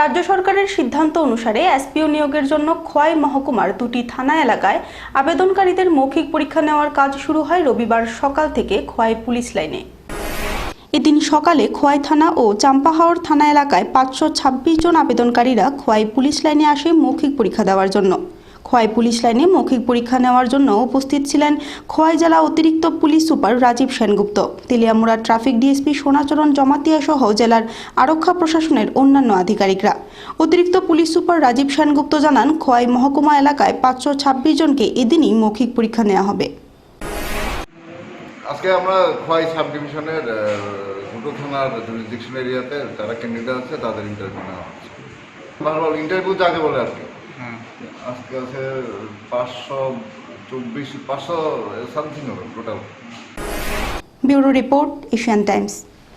রাজ্য সরকারের সিদ্ধান্ত অনুসারে এসপিও নিয়োগের জন্য খোয়াই মহকুমার দুটি থানা এলাকায় আবেদনকারীদের মৌখিক পরীক্ষা নেওয়ার কাজ শুরু হয় রবিবার সকাল থেকে খোয়াই পুলিশ লাইনে। এদিন সকালে খোয়াই থানা ও চাম্পাহাওড় থানা এলাকায় পাঁচশো ছাব্বিশ জন আবেদনকারীরা খোয়াই পুলিশ লাইনে আসে মৌখিক পরীক্ষা দেওয়ার জন্য। খোয়াই পুলিশ লাইনে মৌখিক পরীক্ষা নেওয়ার জন্য উপস্থিত ছিলেন খোয়াই জেলা অতিরিক্ত police super Rajib Sengupta. Teliamura traffic DSP Sonacharan Jamatia সহ জেলার আরক্ষা প্রশাসনের অন্যান্য আধিকারিকরা। অতিরিক্ত পুলিশ সুপার রাজীব সেনগুপ্ত জানান, খোয়াই মহকুমা এলাকায় পাঁচশো ছাব্বিশ জনকে এদিনই মৌখিক পরীক্ষা নেওয়া হবে। আজকে আমরা খোয়াই সাব ডিভিশনের দুটো থানার জুরিসডিকশন এরিয়াতে যারা ক্যান্ডিডেট আছে তাদের ইন্টারভিউ নেওয়া হচ্ছে। ইন্টারভিউ যাকে বলে আর কি। আজকে আছে পাঁচশো চব্বিশ পাঁচশো সামথিং হবে total bureau report Asian Times.